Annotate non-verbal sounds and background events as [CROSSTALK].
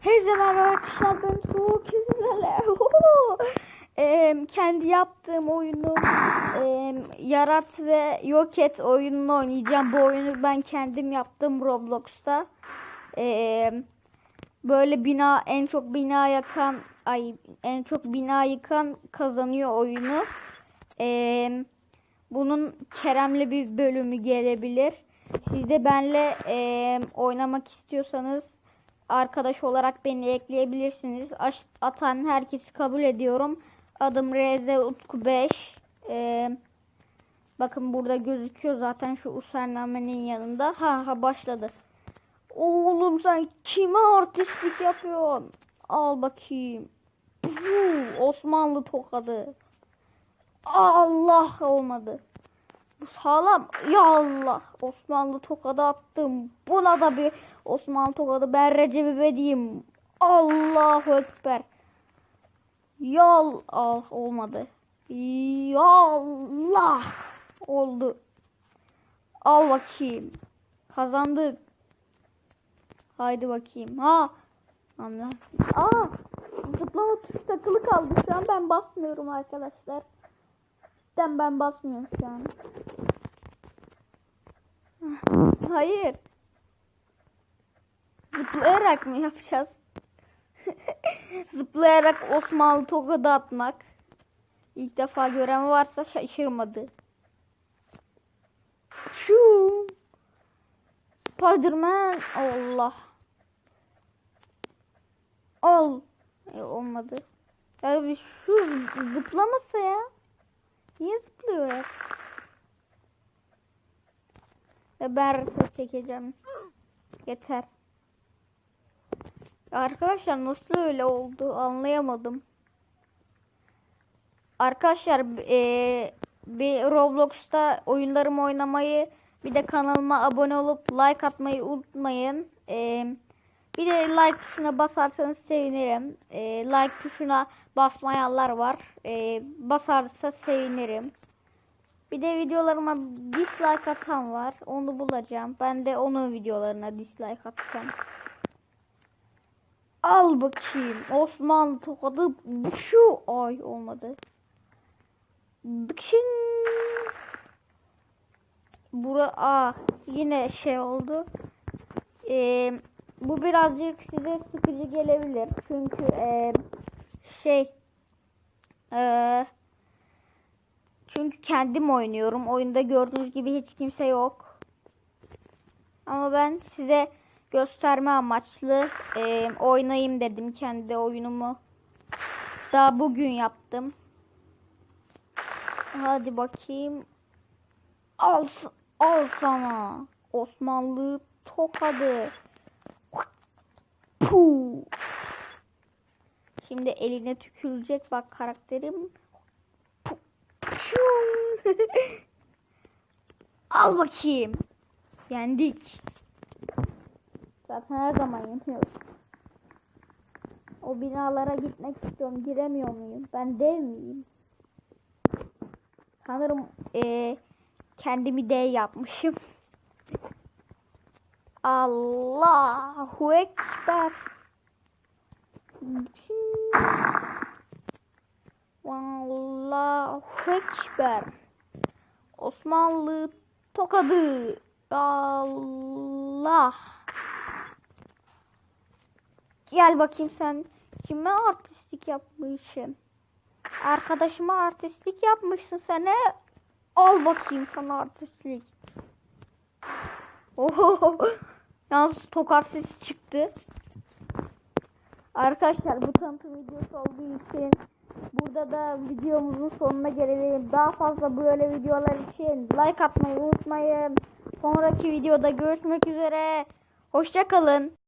Herkese merhaba arkadaşlar ben Soğuk Yüzlerle [LAUGHS] Kendi yaptığım oyunu eee, Yarat ve Yok Et oyununu oynayacağım. Bu oyunu ben kendim yaptım Roblox'ta. Eee, böyle bina en çok bina yakan ay en çok bina yıkan kazanıyor oyunu. Eee, bunun Kerem'le bir bölümü gelebilir. Siz de benle eee, oynamak istiyorsanız arkadaş olarak beni ekleyebilirsiniz. Atan herkesi kabul ediyorum. Adım Reze Utku 5. Ee, bakın burada gözüküyor zaten şu usernamenin yanında. Ha ha başladı. Oğlum sen kime artistlik yapıyorsun? Al bakayım. Puh, Osmanlı tokadı. Allah olmadı. Bu sağlam. Ya Allah. Osmanlı tokadı attım. Buna da bir Osmanlı tokadı. Ben Recep İvedik'im. Allahu Ekber. Ya Allah olmadı. Ya Allah oldu. Al bakayım. Kazandık. Haydi bakayım. Ha. Allah. Aa. Zıplama tuşu takılı kaldı. Şu an ben basmıyorum arkadaşlar. Cidden ben basmıyorum şu an. Hayır. Zıplayarak mı yapacağız? [LAUGHS] Zıplayarak Osmanlı tokadı atmak. İlk defa gören varsa şaşırmadı. Şu Spiderman Allah. Al. E, olmadı. Ya bir şu zıplamasa ya. Niye zıplıyor ya? Ya ben reset çekeceğim. Yeter. Arkadaşlar nasıl öyle oldu anlayamadım. Arkadaşlar eee, bir Roblox'ta oyunlarımı oynamayı bir de kanalıma abone olup like atmayı unutmayın. Eee, bir de like tuşuna basarsanız sevinirim. Eee, like tuşuna basmayanlar var. Eee, basarsa sevinirim. Bir de videolarıma dislike atan var. Onu bulacağım. Ben de onun videolarına dislike atacağım. Al bakayım. Osmanlı tokadı. Şu ay olmadı. Bıkşın. Bura aa yine şey oldu. Ee, bu birazcık size sıkıcı gelebilir. Çünkü ee, şey ee, çünkü kendim oynuyorum. Oyunda gördüğünüz gibi hiç kimse yok. Ama ben size gösterme amaçlı e, oynayayım dedim kendi oyunumu. Daha bugün yaptım. Hadi bakayım. Al, al sana. Osmanlı tokadı. Şimdi eline tükürecek bak karakterim. Al bakayım. Yendik. Zaten her zaman yeniyoruz. O binalara gitmek istiyorum. Giremiyor muyum? Ben dev miyim? Sanırım eee, kendimi dev yapmışım. Allahu Ekber. Allahu Ekber. Osmanlı tokadı. Allah. Gel bakayım sen kime artistlik yapmışsın? Arkadaşıma artistlik yapmışsın sen ne? Al bakayım sana artistlik. Oho. Tokat sesi çıktı. Arkadaşlar bu tanıtım videosu olduğu için burada da videomuzun sonuna gelelim. Daha fazla böyle videolar için like atmayı unutmayın. Sonraki videoda görüşmek üzere. Hoşçakalın.